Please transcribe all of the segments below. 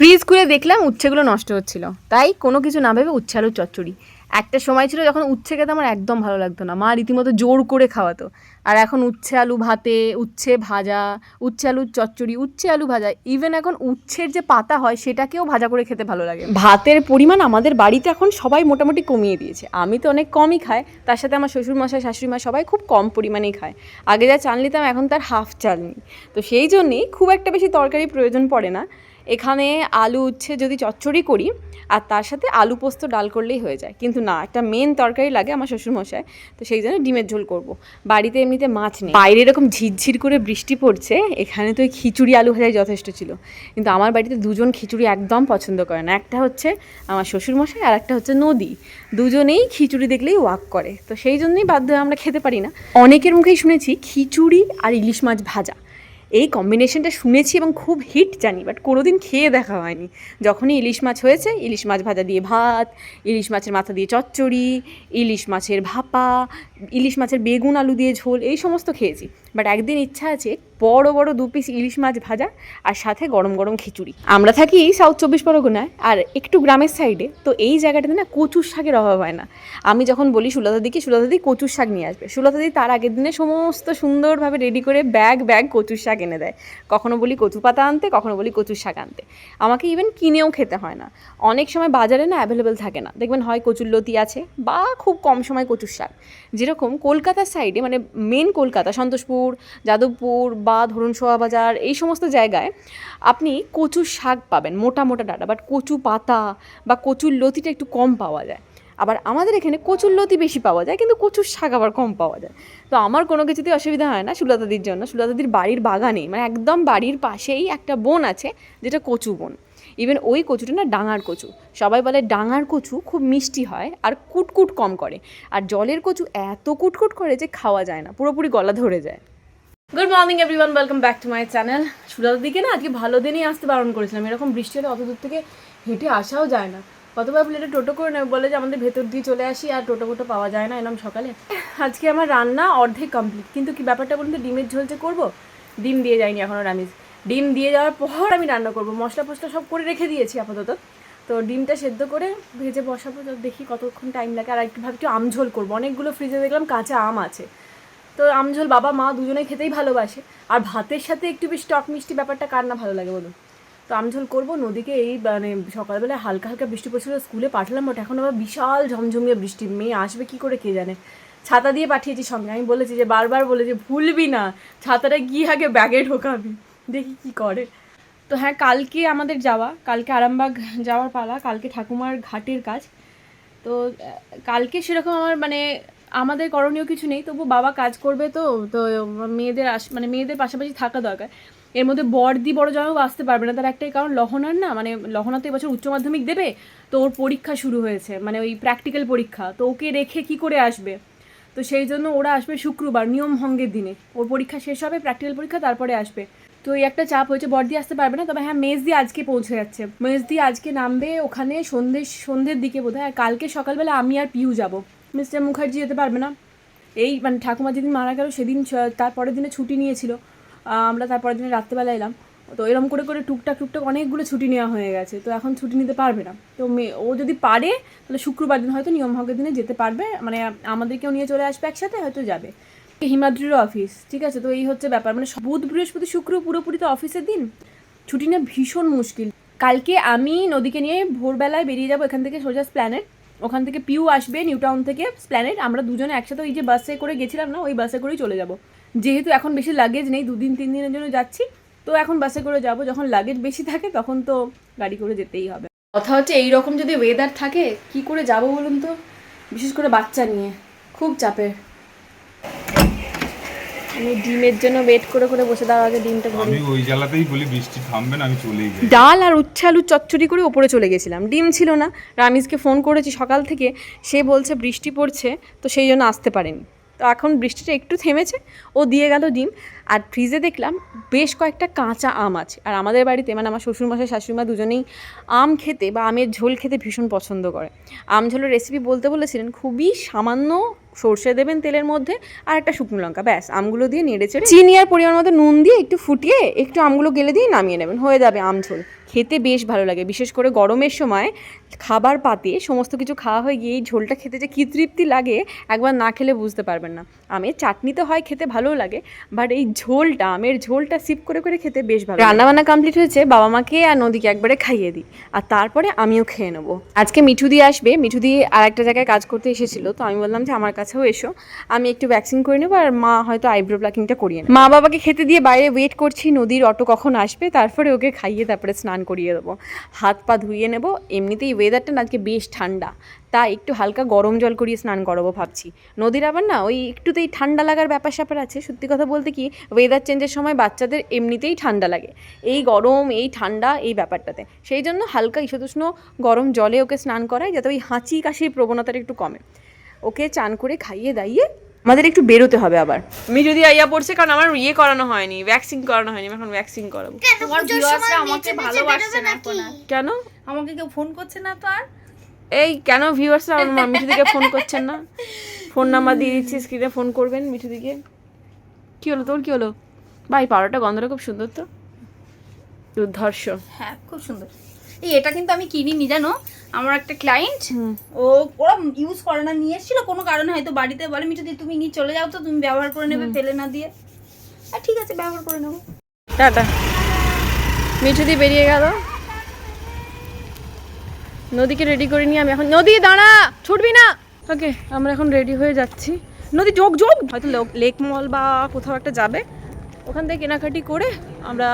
Fridge খুলে দেখলাম উচ্ছেগুলো নষ্ট হচ্ছিল। তাই কোনো কিছু না ভেবে উচ্ছে আলুর চচ্চড়ি। একটা সময় ছিল যখন উচ্ছে খেতে আমার একদম ভালো লাগতো না। মা রীতিমতো জোর করে খাওয়াতো। আর এখন উচ্ছে আলু ভাতে, উচ্ছে ভাজা, উচ্ছে আলুর চচ্চড়ি, উচ্ছে আলু ভাজা ইভেন এখন উচ্ছের যে পাতা হয় সেটাকেও ভাজা করে খেতে ভালো লাগে। ভাতের পরিমাণ আমাদের বাড়িতে এখন সবাই মোটামুটি কমিয়ে দিয়েছে। আমি তো অনেক কমই খাই, তার সাথে আমার শ্বশুরমশাই শাশুড়ি মা সবাই খুব কম পরিমাণেই খায়। আগে যা চাল নিতাম, এখন তার হাফ চাল নিই। তো সেই জন্যেই খুব একটা বেশি তরকারি প্রয়োজন পড়ে না। এখানে আলু উচ্ছে যদি চচ্চড়ি করি, আর তার সাথে আলু পোস্ত ডাল করলেই হয়ে যায়। কিন্তু না, একটা মেন তরকারি লাগে আমার শ্বশুরমশাই, তো সেই জন্য ডিমের ঝোল করব। বাড়িতে এমনিতে মাছ নেই। বাইরে এরকম ঝিরঝির করে বৃষ্টি পড়ছে, এখানে তো ওই খিচুড়ি আলু ভাজাই যথেষ্ট ছিল। কিন্তু আমার বাড়িতে দুজন খিচুড়ি একদম পছন্দ করে না। একটা হচ্ছে আমার শ্বশুরমশাই, আর একটা হচ্ছে নদী। দুজনেই খিচুড়ি দেখলেই ওয়াক করে। তো সেই জন্যই বাধ্য আমরা খেতে পারি না। অনেকের মুখেই শুনেছি খিচুড়ি আর ইলিশ মাছ ভাজা। এই কম্বিনেশনটা শুনেছি এবং খুব হিট জানি বাট কোনোদিন খেয়ে দেখা হয়নি। যখনই ইলিশ মাছ হয়েছে, ইলিশ মাছ ভাজা দিয়ে ভাত, ইলিশ মাছের মাথা দিয়ে চচ্চড়ি, ইলিশ মাছের ভাপা, ইলিশ মাছের বেগুন, আলু দিয়ে ঝোল, এই সমস্ত খেয়েছি। বাট একদিন ইচ্ছা আছে বড় বড় দু পিস ইলিশ মাছ ভাজা আর সাথে গরম গরম খিচুড়ি। আমরা থাকি সাউথ চব্বিশ পরগনায় আর একটু গ্রামের সাইডে তো এই জায়গাটাতে না কচুর শাকের অভাব হয় না। আমি যখন বলি সুলতাদিকে সুলতাদি কচুর শাক নিয়ে আসবে। সুলতাদি তার আগের দিনে সমস্ত সুন্দরভাবে রেডি করে ব্যাগ ব্যাগ কচুর শাক এনে দেয়। কখনো বলি কচু পাতা আনতে, কখনো বলি কচুর শাক আনতে। আমাকে ইভেন কিনেও খেতে হয় না। অনেক সময় বাজারে না অ্যাভেলেবেল থাকে না। দেখবেন হয় কচুর লতি আছে বা খুব কম সময় কচুর শাক। যেরকম কলকাতার সাইডে মানে মেন কলকাতা, সন্তোষপুর যাদবপুর বা ধরুন সোয়াবাজার এই সমস্ত জায়গায় আপনি কচুর শাক পাবেন, মোটা মোটা ডাটা বাট কচু পাতা বা কচুর লতিটা একটু কম পাওয়া যায়। আবার আমাদের এখানে কচুর লতি বেশি পাওয়া যায়, কিন্তু কচুর শাক আবার কম পাওয়া যায়। তো আমার কোনো কিছুতেই অসুবিধা হয় না সুলতাদির জন্য। সুলতাদির বাড়ির বাগানেই মানে একদম বাড়ির পাশেই একটা বন আছে, যেটা কচু বন। ইভেন ওই কচুটা না ডাঙার কচু। সবাই বলে ডাঙার কচু খুব মিষ্টি হয় আর কুটকুট কম করে। আর জলের কচু এত কুটকুট করে যে খাওয়া যায় না, পুরোপুরি গলা ধরে যায়। Good morning everyone welcome back to my channel সুলতার দিকে না আজকে ভালো দিনেই আসতে বারণ করেছিলাম। এরকম বৃষ্টি হলে অত দূর থেকে হেঁটে আসাও যায় না। কতবার বলে এটা টোটো করে নেবে, বলে যে আমাদের ভেতর দিয়ে চলে আসি আর টোটো ফোটো পাওয়া যায় না এরকম সকালে। আজকে আমার রান্না অর্ধেক কমপ্লিট কিন্তু কি ব্যাপারটা বলুন তো, ডিমের ঝোল যে করব? ডিম দিয়ে যায়নি এখনও রামিজ। ডিম দিয়ে যাওয়ার পর আমি রান্না করব। মশলা ফসলা সব করে রেখে দিয়েছি আপাতত। তো ডিমটা সেদ্ধ করে ভেজে বসাবো দেখি কতক্ষণ টাইম লাগে। আর একটু ভাবছি আম ঝোল করব। অনেকগুলো ফ্রিজে দেখলাম কাঁচা আম আছে। তো আমঝোল বাবা, মা দুজনে খেতেই ভালোবাসে। আর ভাতের সাথে একটু বেশ টক মিষ্টি ব্যাপারটা কার না ভালো লাগে বলুন? তো আমঝোল করব, নদীকে এই মানে সকালবেলায় হালকা হালকা বৃষ্টি পড়ছিল, স্কুলে পাঠালাম বাট এখন আবার বিশাল ঝমঝমিয়ে বৃষ্টি। মেয়ে আসবে কি করে কে জানে? ছাতা দিয়ে পাঠিয়েছি সঙ্গে। আমি বলেছি যে, বারবার বলে যে, ভুলবি না, ছাতাটা গিয়ে আগে ব্যাগে ঢোকাবি, দেখি কি করে। তো হ্যাঁ কালকে আমাদের যাওয়া, কালকে আরামবাগ যাওয়ার পালা, কালকে ঠাকুমার ঘাটের কাজ। তো কালকে সেরকম আমার মানে আমাদের করণীয় কিছু নেই, তবু বাবা কাজ করবে তো তো মেয়েদের আস মানে মেয়েদের পাশাপাশি থাকা দরকার। এর মধ্যে বড়দি বড় জামাইও আসতে পারবে না, তার একটাই কারণ লহনার না মানে লহনা তো এবছর উচ্চ মাধ্যমিক দেবে, তো ওর পরীক্ষা শুরু হয়েছে মানে ওই প্র্যাকটিক্যাল পরীক্ষা, তো ওকে রেখে কি করে আসবে? তো সেই জন্য ওরা আসবে শুক্রবার, নিয়ম ভঙ্গের দিনে। ওর পরীক্ষা শেষ হবে প্র্যাকটিক্যাল পরীক্ষা, তারপরে আসবে। তো এই একটা চাপ হয়েছে, বড়দি আসতে পারবে না, তবে হ্যাঁ মেজদি আজকে পৌঁছে যাচ্ছে। মেজদি আজকে নামবে ওখানে সন্ধ্যে সন্ধ্যের দিকে বোধ হয় কালকে সকালবেলা আমি আর পিউ যাব। মিস্টার মুখার্জি যেতে পারবে না। এই মানে ঠাকুমা যেদিন মারা গেল সেদিন তারপরের দিনে ছুটি নিয়েছিল। আমরা তারপরের দিনে রাত্রেবেলা এলাম। তো এরকম করে করে টুকটাক টুকটাক অনেকগুলো ছুটি নেওয়া হয়ে গেছে। তো এখন ছুটি নিতে পারবে না। তো মে- ও যদি পারে, তাহলে শুক্রবার দিন হয়তো নিয়ম দিনে যেতে পারবে। মানে আমাদেরকেও নিয়ে চলে আসবে একসাথে, হয়তো যাবে। হিমাদ্রির অফিস ঠিক আছে? তো এই হচ্ছে ব্যাপার। মানে বুধ, বৃহস্পতি, শুক্র পুরোপুরি তো অফিসের দিন। ছুটি নেওয়া ভীষণ মুশকিল। কালকে আমি নদীকে নিয়ে ভোরবেলায় বেরিয়ে যাব এখান থেকে সোজা প্ল্যানেট ওখান থেকে পিউ আসবে নিউ টাউন থেকে প্ল্যানেট আমরা দুজনে একসাথে ওই যে বাসে করে গেছিলাম না, ওই বাসে করেই চলে যাব। যেহেতু এখন বেশি লাগেজ নেই, দুদিন, তিন দিনের জন্য যাচ্ছি। তো এখন বাসে করে যাব, যখন লাগেজ বেশি থাকে তখন তো গাড়ি করে যেতেই হবে। কথা হচ্ছে এই রকম যদি ওয়েদার থাকে, কি করে যাব বলুন তো? বিশেষ করে বাচ্চা নিয়ে, খুব চাপের। আমি ডিমের জন্য ওয়েট করে করে বসে দেওয়ার আগে ডিমটা আমি ওই জ্বালাতেই বলি বৃষ্টি থামবে না আমি চলেই যাই। ডাল আর উচ্ছে আলু চচ্চড়ি করে ওপরে চলে গেছিলাম। ডিম ছিল না। রামিজকে ফোন করেছি সকাল থেকে। সে বলছে বৃষ্টি পড়ছে তো সেই জন্য আসতে পারেনি। তো এখন বৃষ্টিটা একটু থেমেছে ও দিয়ে গেল ডিম। আর ফ্রিজে দেখলাম বেশ কয়েকটা কাঁচা আম আছে। আর আমাদের বাড়িতে মানে আমার শ্বশুরমশাই শাশুড়িমা দুজনেই আম খেতে বা আমের ঝোল খেতে ভীষণ পছন্দ করে। আম ঝোলের রেসিপি বলতে বলেছিলেন খুবই সামান্য সর্ষে দেবেন তেলের মধ্যে আর একটা শুকনো লঙ্কা, ব্যাস, আমগুলো দিয়ে নেড়ে চেড়ে চিনি আর পরিমাণ মতো নুন দিয়ে একটু ফুটিয়ে একটু আমগুলো গেলে দিয়ে নামিয়ে নেবেন, হয়ে যাবে আম ঝোল খেতে বেশ ভালো লাগে। বিশেষ করে গরমের সময় খাবার পাতে সমস্ত কিছু খাওয়া হয়ে গিয়ে এই ঝোলটা খেতে যে কী তৃপ্তি লাগে, একবার না খেলে বুঝতে পারবেন না। আমের চাটনি তো হয়, খেতে ভালোও লাগে বাট এই ঝোলটা, আমের ঝোলটা সিপ করে করে খেতে বেশ ভালো রান্নাবান্না কমপ্লিট হয়েছে, বাবা মাকে আর নদীকে একবারে খাইয়ে দিই, আর তারপরে আমিও খেয়ে নেব। আজকে মিঠু দিয়ে আসবে, মিঠু দিয়ে আর একটা জায়গায় কাজ করতে এসেছিল, তো আমি বললাম যে আমার কাছেও এসো, আমি একটু ভ্যাকসিন করে নেব, আর মা হয়তো আইব্রো প্লাকিংটা করিয়ে মা বাবাকে খেতে দিয়ে বাইরে ওয়েট করছি, নদীর অটো কখন আসবে, তারপরে ওকে খাইয়ে তারপরে স্নান করিয়ে দেবো। হাত পা ধুইয়ে নেব। এমনিতেই ওয়েদারটা না আজকে বেশ ঠান্ডা। তা একটু হালকা গরম জল করিয়ে স্নান করাবো ভাবছি। নদীর আবার না ওই একটুতেই ঠান্ডা লাগার ব্যাপার স্যাপার আছে। সত্যি কথা বলতে কি ওয়েদার চেঞ্জের সময় বাচ্চাদের এমনিতেই ঠান্ডা লাগে। এই গরম, এই ঠান্ডা, এই ব্যাপারটাতে। সেই জন্য হালকা ইসতুষ্ণ গরম জলে ওকে স্নান করায় যাতে ওই হাঁচি কাশির প্রবণতাটা একটু কমে। ওকে চান করে খাইয়ে দাইয়ে আমাদের একটু বেরোতে হবে আবার। আমি যদি আইয়া পড়ছে কারণ আমার ইয়ে করানো হয়নি ভ্যাকসিন করানো হয়নি আমি এখন ভ্যাকসিন করাবো। তোমার ভিউয়ার্সরা আমাকে ভালোবাসছে না এখন কেন। আমাকে কেউ ফোন করছে না তো আর? এই কেন ভিউয়ার্সরা আমার মিঠু দিকে ফোন করছেন না। ফোন নাম্বার দিয়ে দিচ্ছি স্ক্রিনে ফোন করবেন মিঠু দিকে কি হলো তোর? কি হলো? ভাই পাউডারটা গন্ধটা খুব সুন্দর তো। দুর্ধর্ষ। হ্যাঁ খুব সুন্দর। এই এটা কিন্তু আমি কিনিনি জানো? আমার একটা ক্লায়েন্ট ও ওরা ইউজ করে না নিয়ে এসেছিল। কোনো কারণে হয়তো বাড়িতে বলে মিঠু দি তুমি নিয়ে চলে যাও তো তুমি ব্যবহার করে নেবে ফেলে না দিয়ে। আর ঠিক আছে ব্যবহার করে নেব। টাটা। মিঠু দি বেরিয়ে গেল। নদীকে রেডি করে নিয়ে আমি এখন নদী দাঁড়া! ছুটবি না! ওকে আমরা এখন রেডি হয়ে যাচ্ছি। নদী যোগ যোগ! হয়তো লেক মল বা কোথাও একটা যাবে। ওখান থেকে কেনাকাটি করে আমরা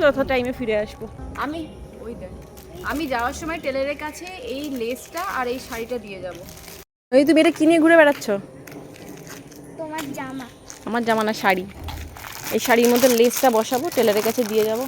যথা টাইমে ফিরে আসব। আমি ওই দেখ। আমি যাওয়ার সময় টেলারের কাছে এই লেসটা আর এই শাড়িটা দিয়ে যাব। এই তুমি এটা কিনে ঘুরে বেড়াচ্ছ? তোমার জামা। আমার জামানা শাড়ি। এই শাড়ির মধ্যে লেসটা বসাবো টেলারের কাছে দিয়ে যাব।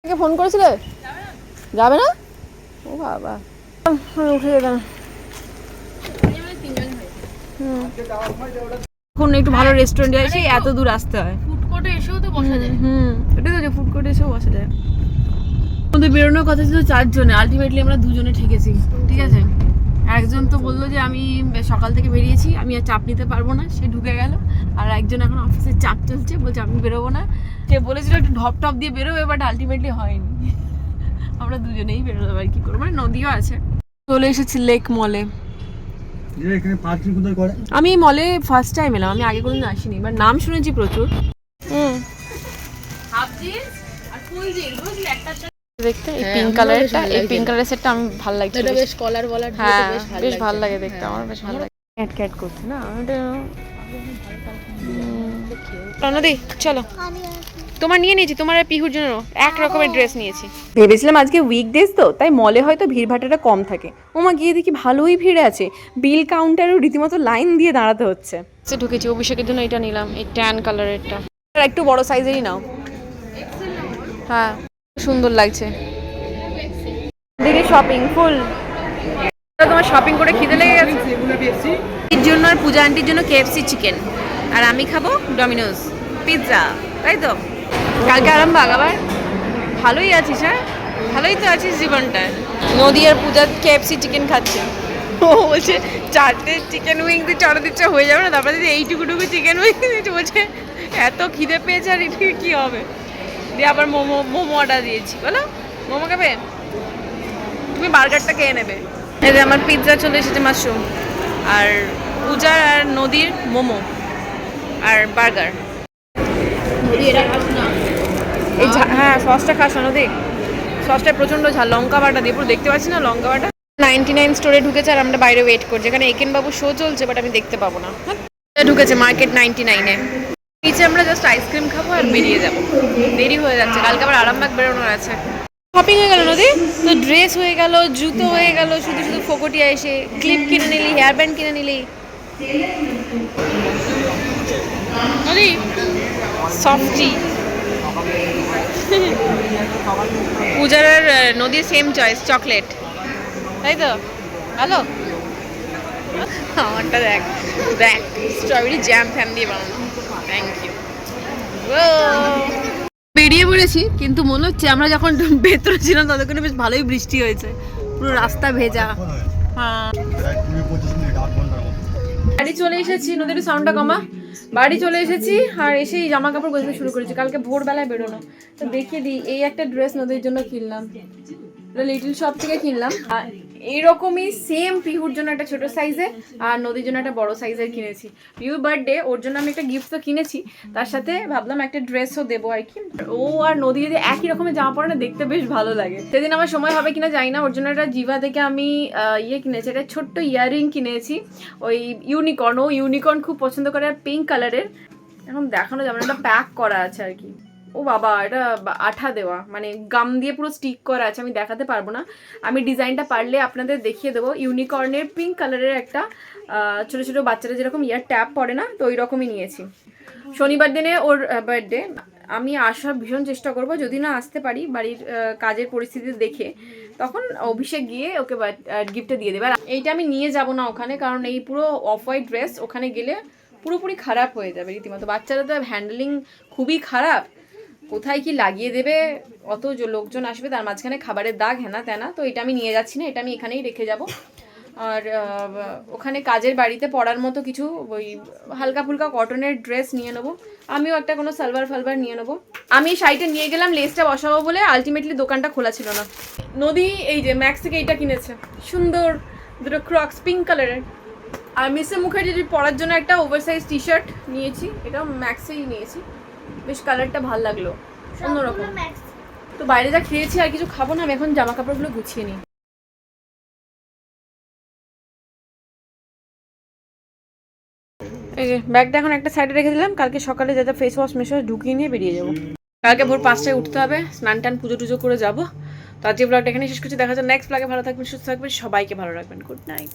আমাকে ফোন করেছিলে? যাবে না? ও বাবা। আমি উঠে যেতাম। এখন একটু ভালো রেস্টুরেন্টে আসি এত দূর আসতে হয়। ফুড কোর্টে এসেও তো বসা যায়। হুম এটাই তো ফুড কোর্টে এসেও বসা যায়। আমাদের বেরোনোর কথা ছিল চারজনে। আলটিমেটলি আমরা দুজনে ঠেকেছি। ঠিক আছে? একজন তো বলল যে আমি সকাল থেকে বেরিয়েছি আমি আর চাপ নিতে পারব না। সে ঢুকে গেল। আর একজন এখন অফিসের চাপ চলছে বলছে আমি বেরোবো না। সে বলেছিল একটু ঢপ টপ দিয়ে বেরোবে বাট আলটিমেটলি হয়নি। আমরা দুজনেই বেরোলাম আর কি করব। মানে নদীও আছে। চলে এসেছি লেক মলে আমি মলে ফার্স্ট টাইম এলাম। আমি আগে কোনোদিন আসিনি বাট নাম শুনেছি প্রচুর। হুম। দেখতে? এই পিঙ্ক কালারেরটা এই পিঙ্ক কালারের সেটটা আমি ভালো লাগছে এটা বেশ। কলার বলার হ্যাঁ বেশ ভালো লাগে দেখতে আমার বেশ ভালো লাগে। ক্যাট ক্যাট করছে না? ওটা নদী চলো। তোমার নিয়ে নিয়েছি তোমার আর পিহুর জন্য এক রকমের ড্রেস নিয়েছি। ভেবেছিলাম আজকে উইকডেজ তো তাই মলে হয়তো ভিড়ভাট্টাটা কম থাকে। ওমা গিয়ে দেখি ভালোই ভিড় আছে। বিল কাউন্টারও রীতিমতো লাইন দিয়ে দাঁড়াতে হচ্ছে। সে ঢুকেছি অভিষেকের জন্য এটা নিলাম এই ট্যান কালারেরটা একটু বড় সাইজেরই নাও। হ্যাঁ। সুন্দর লাগছে। দেখি শপিং ফুল। তোমার শপিং করে খিদে লেগে গেছে? এর জন্য আর পূজা আন্টির জন্য কেএফসি চিকেন আর আমি খাব ডমিনোজ পিৎজা তাই তো? কালকে আরামবাগ আবার? ভালোই আছিস হ্যাঁ? ভালোই তো আছিস জীবনটা। নদী আর পূজা কেএফসি চিকেন খাচ্ছে। ও বলছে চারটে চিকেন উইং দিয়ে চড়া দিচ্ছে হয়ে যাবে না? তারপরে যদি এইটুকুটুকু চিকেন উইং দিচ্ছে বলছে এত খিদে পেয়েছে আর এটা কি হবে? দিয়ে আবার মোমো মোমো অর্ডার দিয়েছি, বলো? মোমো খাবে? তুমি বার্গারটা খেয়ে নেবে। এই যে আমার পিৎজা চলে এসেছে মাশরুম আর পূজার আর নদীর মোমো, আর বার্গার। এই হ্যাঁ সসটা খাস নদী সসটা প্রচণ্ড ঝাল, লঙ্কা বাটা দিয়ে, পুরো দেখতে পাচ্ছি না লঙ্কা বাটা? নাইনটি নাইন স্টোরে ঢুকেছে আর আমরা বাইরে ওয়েট করছি। এখানে একেন বাবু শো চলছে বাট আমি দেখতে পাবো না? ঢুকেছে মার্কেট নাইনটি নাইনে নিচে আমরা জাস্ট আইসক্রিম খাব আর বেরিয়ে যাব। দেরি হয়ে যাচ্ছে, কালকে আবার আরামবাগ বেরোনোর আছে। শপিং হয়ে গেল নদী? তো ড্রেস হয়ে গেল, জুতো হয়ে গেল, শুধু শুধু ফোকটিয়া এসে ক্লিপ কিনে নিলি হেয়ার ব্যান্ড কিনে নিলি। নদী সফটি পূজার আর নদীর সেম চয়েস চকলেট তাই তো? ভালো? আমারটা দেখ দেখ স্ট্রবেরি জ্যাম ফ্যাম দিয়ে বানানো। বেরিয়ে পড়েছি, কিন্তু মনে হচ্ছে আমরা যখন ভেতরে ছিলাম ততক্ষণে বেশ ভালোই বৃষ্টি হয়েছে। পুরো রাস্তা ভেজা। হ্যাঁ। গাড়ি চলে এসেছি, নদীর সাউন্ডটা কমা। বাড়ি চলে এসেছি, আর এসেই জামা কাপড় গোছাতে শুরু করেছি। কালকে ভোরবেলায় বেরোনো। তো দেখিয়ে দিই, এই একটা ড্রেস নদীর জন্য কিনলাম। লিটল শপ থেকে কিনলাম। এইরকমই সেম পিহুর জন্য একটা ছোট সাইজে আর নদীর জন্য একটা বড় সাইজের কিনেছি। পিহুর বার্থডে ওর জন্য আমি একটা গিফট তো কিনেছি। তার সাথে ভাবলাম একটা ড্রেসও দেবো আর কি। ও আর নদী যদি একই রকমের জামা পরে না, দেখতে বেশ ভালো লাগে। সেদিন আমার সময় হবে কিনা জানি না, ওর জন্য একটা জিভা থেকে আমি ইয়ে কিনেছি, একটা ছোট্ট ইয়াররিং কিনেছি। ওই ইউনিকর্ন ও ইউনিকর্ন খুব পছন্দ করে, আর পিঙ্ক কালারের এখন দেখানো যাবে না প্যাক করা আছে আর কি। ও বাবা, এটা আঠা দেওয়া। মানে গাম দিয়ে পুরো স্টিক করা আছে, আমি দেখাতে পারব না। আমি ডিজাইনটা পারলে আপনাদের দেখিয়ে দেবো। ইউনিকর্নের পিঙ্ক কালারের একটা ছোটো ছোট বাচ্চারা যেরকম ইয়ার ট্যাপ পড়ে না, তো ওই রকমই নিয়েছি। শনিবার দিনে ওর বার্থডে আমি আসার ভীষণ চেষ্টা করব, যদি না আসতে পারি বাড়ির কাজের পরিস্থিতি দেখে, তখন অভিষেক গিয়ে ওকে গিফটটা দিয়ে দেবে। আর এইটা আমি নিয়ে যাব না ওখানে, কারণ এই পুরো অফ হোয়াইট ড্রেস ওখানে গেলে পুরোপুরি খারাপ হয়ে যাবে রীতিমতো। বাচ্চারা তো হ্যান্ডেলিং খুবই খারাপ। কোথায় কি লাগিয়ে দেবে, অত লোকজন আসবে, তার মাঝখানে খাবারের দাগ হেনা তেনা, তো এটা আমি নিয়ে যাচ্ছি না, এটা আমি এখানেই রেখে যাব। আর ওখানে কাজের বাড়িতে পরার মতো কিছু ওই হালকা ফুলকা কটনের ড্রেস নিয়ে নেব। আমিও একটা কোনো সালবার ফালবার নিয়ে নেব। আমি শাড়িটা নিয়ে গেলাম, লেসটা বসাবো বলে আলটিমেটলি দোকানটা খোলা ছিল না। নদী, এই যে ম্যাক্স থেকে এইটা কিনেছে। সুন্দর, দুটো ক্রক্স পিঙ্ক কালারের আর মিসে মুখার্জির পরার জন্য একটা ওভারসাইজ টি শার্ট নিয়েছি, এটাও ম্যাক্সেই নিয়েছি। বেশ কালারটা ভালো লাগল। অন্যরকম। তো বাইরে যা খেয়েছি আর কিছু খাব না আমি এখন জামা কাপড়গুলো গুছিয়ে নিই। এই যে ব্যাগটা এখন একটা সাইডে রেখে দিলাম। কালকে সকালে যা যা ফেস ওয়াশ মেশ ঢুকিয়ে নিয়ে বেরিয়ে যাব। কালকে ভোর পাঁচটায় উঠতে হবে স্নান টান পুজো টুজো করে যাব। তো আজকে ব্লগটা এখানে শেষ করছি। দেখা যাচ্ছে নেক্সট ব্লগে ভালো থাকবেন সুস্থ থাকবেন সবাইকে ভালো রাখবেন। Good night